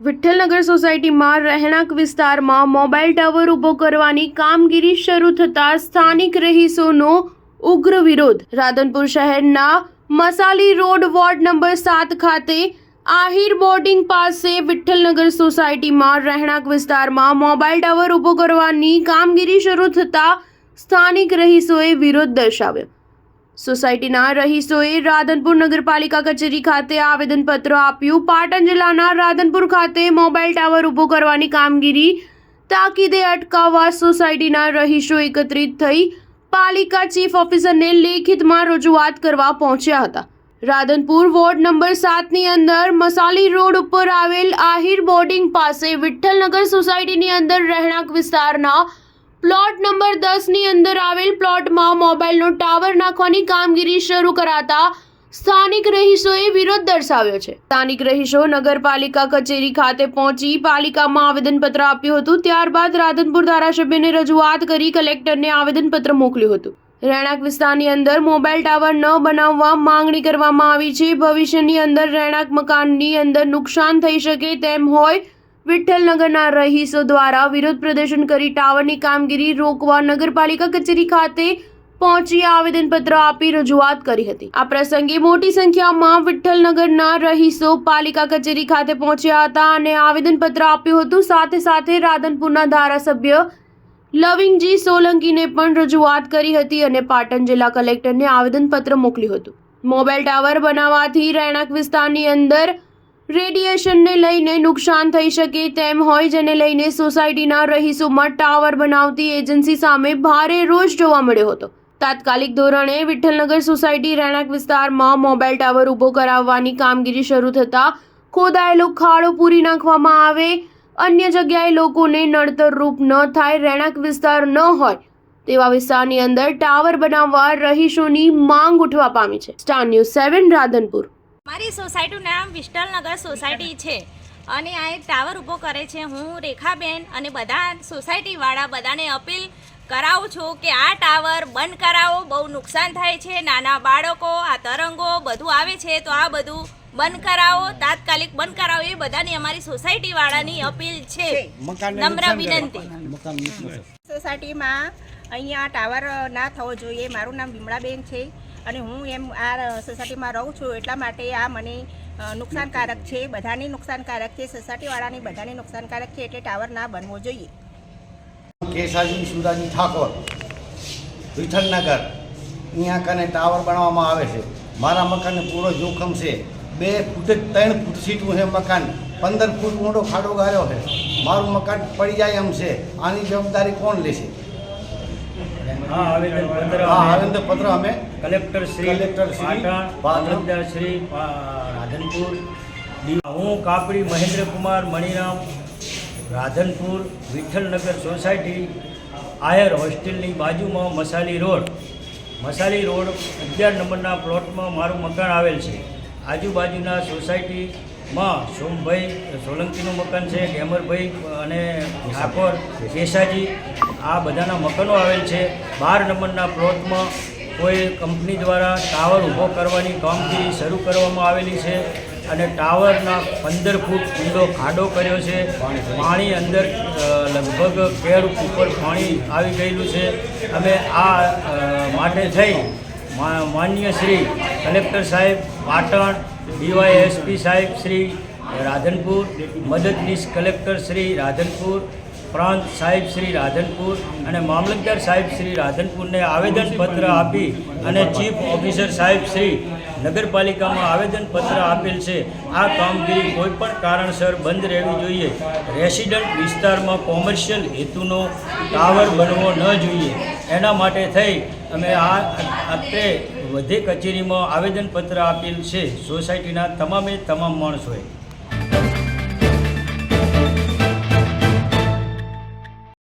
વિઠ્ઠલનગર સોસાયટીમાં રહેણાંક વિસ્તારમાં મોબાઈલ ટાવર ઊભો કરવાની કામગીરી શરૂ થતાં સ્થાનિક રહીશોનો ઉગ્ર વિરોધ. રાધનપુર શહેરના મસાલી રોડ વોર્ડ નંબર સાત ખાતે આહિર બોર્ડિંગ પાસે વિઠ્ઠલનગર સોસાયટીમાં રહેણાંક વિસ્તારમાં મોબાઈલ ટાવર ઊભો કરવાની કામગીરી શરૂ થતાં સ્થાનિક રહીશોએ વિરોધ દર્શાવ્યો. સોસાયટીના રહીશોએ રાધનપુર નગરપાલિકા કચેરી ખાતે આવેદનપત્ર આપ્યું. પાટણ જિલ્લાના રાધનપુર ખાતે મોબાઈલ ટાવર ઊભો કરવાની કામગીરી તાકીદે અટકાવવા સોસાયટીના રહીશો એકત્રિત થઈ પાલિકા ચીફ ઓફિસરને લેખિતમાં રજૂઆત કરવા પહોંચ્યા હતા. રાધનપુર વોર્ડ નંબર સાતની અંદર મસાલી રોડ ઉપર આવેલ આહિર બોર્ડિંગ પાસે વિઠ્ઠલનગર સોસાયટીની અંદર રહેણાંક વિસ્તારના પ્લોટ નંબર દસની અંદર આવેલ પ્લોટમાં મોબાઈલનો ટાવર નાખવાની કામગીરી શરૂ કરાતા સ્થાનિક રહીશોએ વિરોધ દર્શાવ્યો છે. સ્થાનિક રહીશો નગરપાલિકા કચેરી ખાતે પહોંચી પાલિકામાં આવેદનપત્ર આપ્યું હતું. ત્યારબાદ રાધનપુર ધારાસભ્યને રજૂઆત કરી કલેક્ટરને આવેદનપત્ર મોકલ્યું હતું. રહેણાંક વિસ્તારની અંદર મોબાઈલ ટાવર ન બનાવવા માંગણી કરવામાં આવી છે. ભવિષ્યની અંદર રહેણાંક મકાનની અંદર નુકસાન થઈ શકે તેમ હોય વિઠ્ઠલનગરના રહીશો દ્વારા વિરોધ પ્રદર્શન કરી ટાવરની કામગીરી રોકવા નગરપાલિકા કચેરી ખાતે પહોંચી આવેદનપત્ર આપી રજૂઆત કરી હતી. આ પ્રસંગે મોટી સંખ્યામાં વિઠ્ઠલનગરના રહીશો પાલિકા કચેરી ખાતે પહોંચ્યા હતા અને આવેદનપત્ર આપ્યું હતું. સાથે સાથે રાધનપુરના ધારાસભ્ય લવિંગજી સોલંકીને પણ રજૂઆત કરી હતી અને પાટણ જિલ્લા કલેક્ટરને આવેદનપત્ર મોકલ્યું હતું. મોબાઈલ ટાવર બનાવવાથી રહેણાંક વિસ્તારની અંદર રેડિયેશનને લઈને નુકસાન થઈ શકે તેમ હોય, જેને લઈને સોસાયટીના રહીશોમાં ટાવર બનાવતી એજન્સી સામે ભારે રોષ જોવા મળ્યો હતો. તાત્કાલિક ધોરણે વિઠ્ઠલનગર સોસાયટી રહેણાંક વિસ્તારમાં મોબાઈલ ટાવર ઊભો કરાવવાની કામગીરી શરૂ થતાં ખોદાયેલો ખાડો પૂરી નાખવામાં આવે. અન્ય જગ્યાએ લોકોને નડતરરૂપ ન થાય, રહેણાંક વિસ્તાર ન હોય તેવા વિસ્તારની અંદર ટાવર બનાવવા રહીશોની માંગ ઉઠવા પામી છે. Star News seven Radhanpur. મારી સોસાયટીનું નામ વિસ્ટલનગર સોસાયટી છે. અને આ એક ટાવર ઊભો કરે છે. હું રેખાબેન અને બધા સોસાયટીવાળા બધાને અપીલ કરાવું છું કે આ ટાવર બંધ કરાવો. બહુ નુકસાન થાય છે. નાના બાળકો આ તરંગો બધું આવે છે. તો આ બધું બંધ કરાવો. તાત્કાલિક બંધ કરાવો. એ બધાની અમારી સોસાયટીવાળાની અપીલ છે. નમ્ર વિનંતી. સોસાયટીમાં અહીંયા ટાવર ના થવો જોઈએ. મારું નામ વિમળાબેન છે. અને હું એમ આ સોસાયટીમાં રહું છું એટલા માટે આ મને નુકસાનકારક છે. બધાને નુકસાનકારક છે. સોસાયટીવાળાની બધાને નુકસાનકારક છે એટલે ટાવર ના બનવો જોઈએ. કેસાજી સુદાજી ઠાકોર, વિઠ્ઠલનગર. અહીંયા કને ટાવર બનાવવામાં આવે છે. મારા મકાનને પૂરો જોખમ છે. બે ફૂટ, ત્રણ ફૂટ સીટું છે મકાન. પંદર ફૂટ મોટો ખાડો ગાળ્યો છે. મારું મકાન પડી જાય એમ છે. આની જવાબદારી કોણ લેશે? હા આવેદનપત્ર હા અમે. Collector Shri collector Shri Patan. Shri Radhanpur. હું કાપડી મહેન્દ્રકુમાર મણિરામ રાધનપુર વિઠ્ઠલનગર સોસાયટી આયર હોસ્ટેલની બાજુમાં મસાલી રોડ. મસાલી રોડ અગિયાર નંબરના પ્લોટમાં મારું મકાન આવેલ છે. આજુબાજુના સોસાયટીમાં સોમભાઈ સોલંકીનું મકાન છે ગેમરભાઈ અને ઠાકોર કેસાજી. આ બધાના મકાનો આવેલ છે. બાર નંબરના પ્લોટમાં કોઈ કંપની દ્વારા ટાવર ઊભો કરવાની કામગીરી શરૂ કરવામાં આવેલી છે અને ટાવરના પંદર ફૂટ ઊંડો ખાડો કર્યો છે. પાણી અંદર લગભગ કેર ઉપર પાણી આવી ગયેલું છે. અમે આ માટે થઈ માન્ય શ્રી કલેક્ટર સાહેબ, પાટણ ડીવાયએસપી સાહેબ, શ્રી રાધનપુર, મદદનીશ કલેક્ટર શ્રી રાધનપુર પ્રાંત સાહેબ શ્રી રાધનપુર અને મામલતદાર સાહેબ શ્રી રાધનપુરને આવેદનપત્ર આપી અને ચીફ ઓફિસર સાહેબ શ્રી નગરપાલિકામાં આવેદનપત્ર આપેલ છે. આ કામગીરી કોઈપણ કારણસર બંધ રહેવી જોઈએ. રેસિડન્ટ વિસ્તારમાં કોમર્શિયલ હેતુનો ટાવર બનવો ન જોઈએ. એના માટે થઈ અમે આ અત્રે વધે કચેરીમાં આવેદનપત્ર આપેલ છે. સોસાયટીના તમામે તમામ માણસોએ.